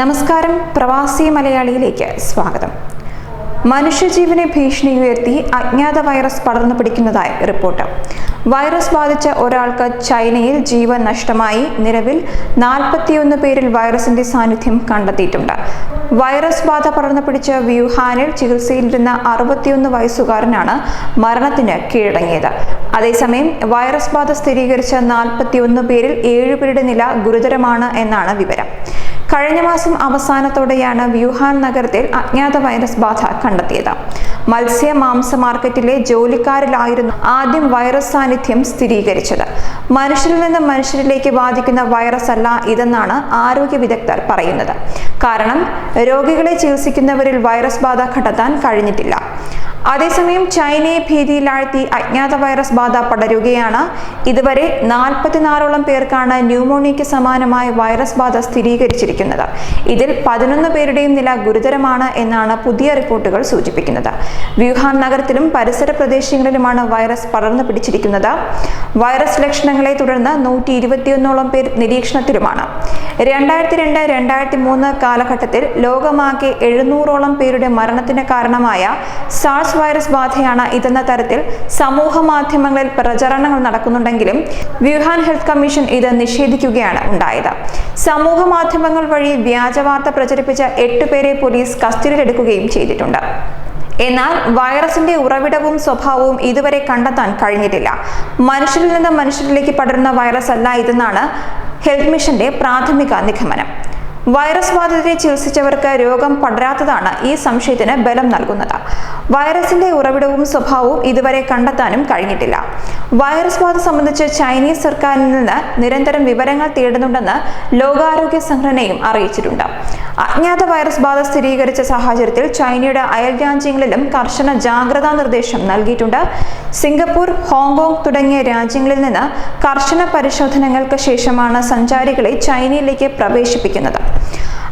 നമസ്കാരം. പ്രവാസി മലയാളിയിലേക്ക് സ്വാഗതം. മനുഷ്യജീവനെ ഭീഷണി ഉയർത്തി അജ്ഞാത വൈറസ് പടർന്നു പിടിക്കുന്നതായി റിപ്പോർട്ട്. വൈറസ് ബാധിച്ച ഒരാൾക്ക് ചൈനയിൽ ജീവൻ നഷ്ടമായി നിലവിൽ നാൽപ്പത്തിയൊന്ന് പേരിൽ വൈറസിന്റെ സാന്നിധ്യം കണ്ടെത്തിയിട്ടുണ്ട്. വൈറസ് ബാധ പടർന്നു പിടിച്ച വ്യൂഹാനിൽ ചികിത്സയിലിരുന്ന അറുപത്തിയൊന്ന് വയസ്സുകാരനാണ് മരണത്തിന് കീഴടങ്ങിയത്. അതേസമയം വൈറസ് ബാധ സ്ഥിരീകരിച്ച നാൽപ്പത്തിയൊന്ന് പേരിൽ ഏഴുപേരുടെ നില ഗുരുതരമാണ് എന്നാണ് വിവരം. കഴിഞ്ഞ മാസം അവസാനത്തോടെയാണ് വ്യൂഹാൻ നഗരത്തിൽ അജ്ഞാത വൈറസ് ബാധ കണ്ടെത്തിയത്. മത്സ്യ മാംസ മാർക്കറ്റിലെ ജോലിക്കാരിലായിരുന്നു ആദ്യം വൈറസ് സാന്നിധ്യം സ്ഥിരീകരിച്ചത്. മനുഷ്യരിൽ നിന്ന് മനുഷ്യരിലേക്ക് ബാധിക്കുന്ന വൈറസ് അല്ല ഇതെന്നാണ് ആരോഗ്യ വിദഗ്ധർ പറയുന്നത്. കാരണം രോഗികളെ ചികിത്സിക്കുന്നവരിൽ വൈറസ് ബാധ കണ്ടെത്താൻ കഴിഞ്ഞിട്ടില്ല. അതേസമയം ചൈനയെ ഭീതിയിലാഴ്ത്തി അജ്ഞാത വൈറസ് ബാധ പടരുകയാണ്. ഇതുവരെ നാൽപ്പത്തിനാലോളം പേർക്കാണ് ന്യൂമോണിയയ്ക്ക് സമാനമായ വൈറസ് ബാധ സ്ഥിരീകരിച്ചിരിക്കുന്നത്. ഇതിൽ പതിനൊന്ന് പേരുടെയും നില ഗുരുതരമാണ് എന്നാണ് പുതിയ റിപ്പോർട്ടുകൾ സൂചിപ്പിക്കുന്നത്. വ്യൂഹാൻ നഗരത്തിലും പരിസര പ്രദേശങ്ങളിലുമാണ് വൈറസ് പടർന്നു പിടിച്ചിരിക്കുന്നത്. വൈറസ് ലക്ഷണങ്ങളെ തുടർന്ന് നൂറ്റി ഇരുപത്തിയൊന്നോളം പേർ നിരീക്ഷണത്തിലുമാണ്. രണ്ടായിരത്തി രണ്ട് രണ്ടായിരത്തി മൂന്ന് കാലഘട്ടത്തിൽ ലോകമാകെ എഴുന്നൂറോളം പേരുടെ മരണത്തിന് കാരണമായ വൈറസ് ബാധയാണ് ഇതെന്ന തരത്തിൽ സമൂഹ മാധ്യമങ്ങളിൽ പ്രചരണങ്ങൾ നടക്കുന്നുണ്ടെങ്കിലും വ്യൂഹാൻ ഹെൽത്ത് കമ്മീഷൻ ഇത് നിഷേധിക്കുകയാണ് ഉണ്ടായത്. സമൂഹ മാധ്യമങ്ങൾ വഴി വ്യാജവാർത്ത പ്രചരിപ്പിച്ച എട്ടുപേരെ പോലീസ് കസ്റ്റഡിയിലെടുക്കുകയും ചെയ്തിട്ടുണ്ട്. എന്നാൽ വൈറസിന്റെ ഉറവിടവും സ്വഭാവവും ഇതുവരെ കണ്ടെത്താൻ കഴിഞ്ഞിട്ടില്ല. മനുഷ്യരിൽ നിന്ന് മനുഷ്യരിലേക്ക് പടരുന്ന വൈറസ് അല്ല ഇതെന്നാണ് ഹെൽത്ത് മിഷന്റെ പ്രാഥമിക നിഗമനം. വൈറസ് ബാധിതരെ ചികിത്സിച്ചവർക്ക് രോഗം പടരാത്തതാണ് ഈ സംശയത്തിന് ബലം നൽകുന്നത്. വൈറസിന്റെ ഉറവിടവും സ്വഭാവവും ഇതുവരെ കണ്ടെത്താനും കഴിഞ്ഞിട്ടില്ല. വൈറസ് ബാധ സംബന്ധിച്ച് ചൈനീസ് സർക്കാരിൽ നിന്ന് നിരന്തരം വിവരങ്ങൾ തേടുന്നുണ്ടെന്ന് ലോകാരോഗ്യ സംഘടനയും അറിയിച്ചിട്ടുണ്ട്. അജ്ഞാത വൈറസ് ബാധ സ്ഥിരീകരിച്ച സാഹചര്യത്തിൽ ചൈനയുടെ അയൽ രാജ്യങ്ങളിലും കർശന ജാഗ്രതാ നിർദ്ദേശം നൽകിയിട്ടുണ്ട്. സിംഗപ്പൂർ ഹോങ്കോങ് തുടങ്ങിയ രാജ്യങ്ങളിൽ നിന്ന് കർശന പരിശോധനകൾക്ക് ശേഷമാണ് സഞ്ചാരികളെ ചൈനയിലേക്ക് പ്രവേശിപ്പിക്കുന്നത്.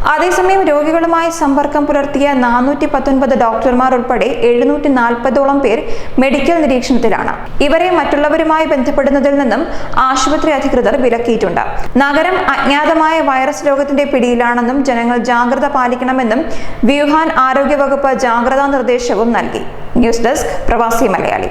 അതേസമയം രോഗികളുമായി സമ്പർക്കം പുലർത്തിയ നാനൂറ്റി പത്തൊൻപത് ഡോക്ടർമാർ ഉൾപ്പെടെ എഴുന്നൂറ്റി നാൽപ്പതോളം പേർ മെഡിക്കൽ നിരീക്ഷണത്തിലാണ്. ഇവരെ മറ്റുള്ളവരുമായി ബന്ധപ്പെടുന്നതിൽ നിന്നും ആശുപത്രി അധികൃതർ വിലക്കിയിട്ടുണ്ട്. നഗരം അജ്ഞാതമായ വൈറസ് രോഗത്തിന്റെ പിടിയിലാണെന്നും ജനങ്ങൾ ജാഗ്രത പാലിക്കണമെന്നും വ്യൂഹാൻ ആരോഗ്യവകുപ്പ് ജാഗ്രതാ നിർദ്ദേശവും നൽകി. ന്യൂസ് ഡെസ്ക് പ്രവാസി മലയാളി.